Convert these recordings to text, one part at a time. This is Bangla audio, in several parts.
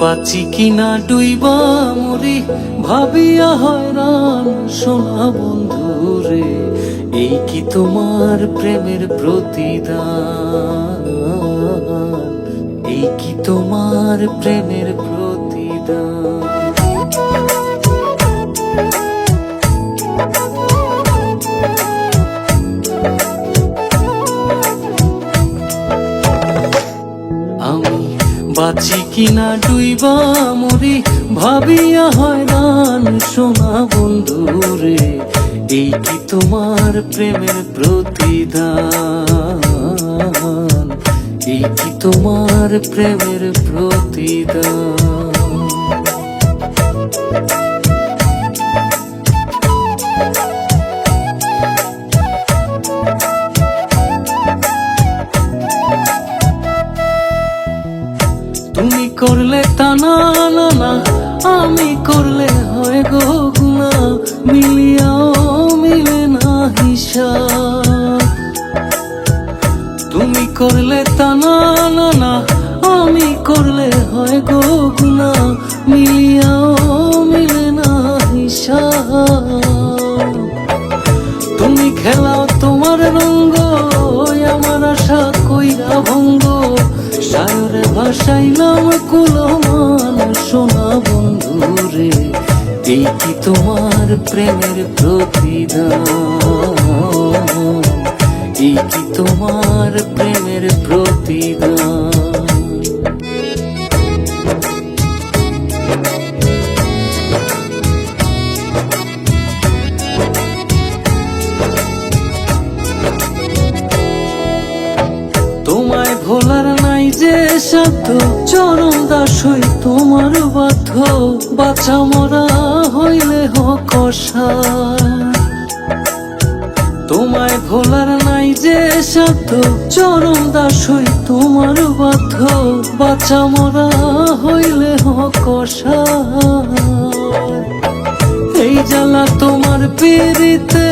বাঁচি কিনা ডুইবা মরি ভাবিয়া হয়রান সোনা বন্ধু রে এই কি তোমার প্রেমের প্রতিদান? এই কি তোমার প্রেমের প্রতিদান? বাঁচি কিনা ডুইবা মরি, ভাবিয়া হয়রান শোনা বন্ধু রে এই কি তোমার প্রেমের প্রতিদান। এই কি তোমার প্রেমের প্রতিদান। করলে তা না আমি করলে হয় গো গুণা। মিলিয়াও মিলে না হিসাব। তুমি করলে তা না আমি করলে হয় গো গুণা। মিলিয়াও মিলে না হিসাব। তুমি খেলাও তোমার রঙ্গ আমার আশা কইরা ভঙ্গ। ভাসাইলাম কুলমান সোনা বন্ধু রে এই কি তোমার প্রেমের প্রতিদান। এই কি তোমার প্রেমের প্রতিদান। যে চরম দাস হই তোমার বাধ্য। বাছা মরা হইলে হকসা তোমায় ভোলার নাই যে সাধ্য চরম দাস হই তোমার বাধ্য। বাছা মরা হইলে হকসা এই জ্বালা তোমার পিড়িতে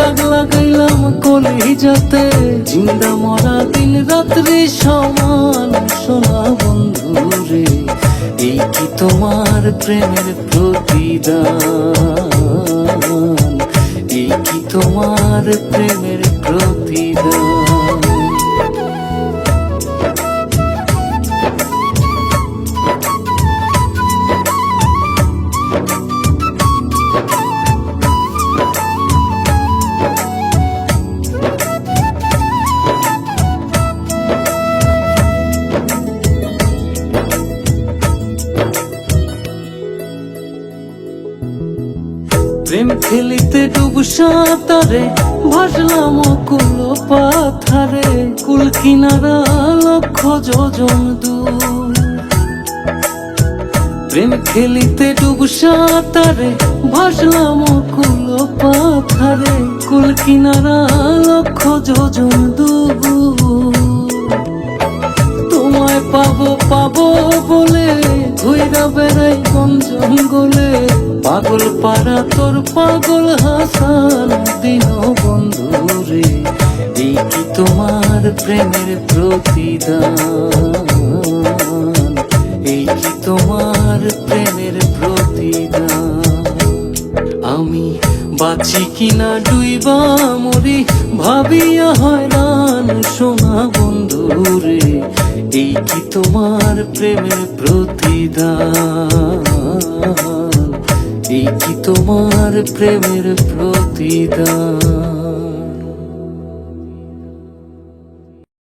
দাগ লাগাইলাম কলি যাতে। জিন্দা মরা দিন রাত্রি সমান সোনা বন্ধু রে এই কি তোমার প্রেমের প্রতিদান? এই কি তোমার প্রেমের প্রতিদান? খেলিতে ডুব সাঁতারে ভাসলাম কুল পাথারে, কুল কিনারা লক্ষ যোজন দূর। প্রেম খেলিতে ডুব সাঁতারে ভাসলাম কুল পাথারে, কুল কিনারা লক্ষ যোজন দূর। তোমায় পাবো পাবো বলে ঘুইরা বেড়াই কোন জঙ্গলে পাগল পাড়া তোর পাগল হাসান, দিন বন্ধু রে, এই কি তোমার প্রেমের প্রতিদান? এই কি তোমার প্রেমের প্রতিদান? আমি বাঁচি কিনা ডুইবা মরি, ভাবিয়া হয়রান সোনা বন্ধু রে, এই কি তোমার প্রেমের প্রতিদান? এই কি তোমার প্রেমের প্রতিদান?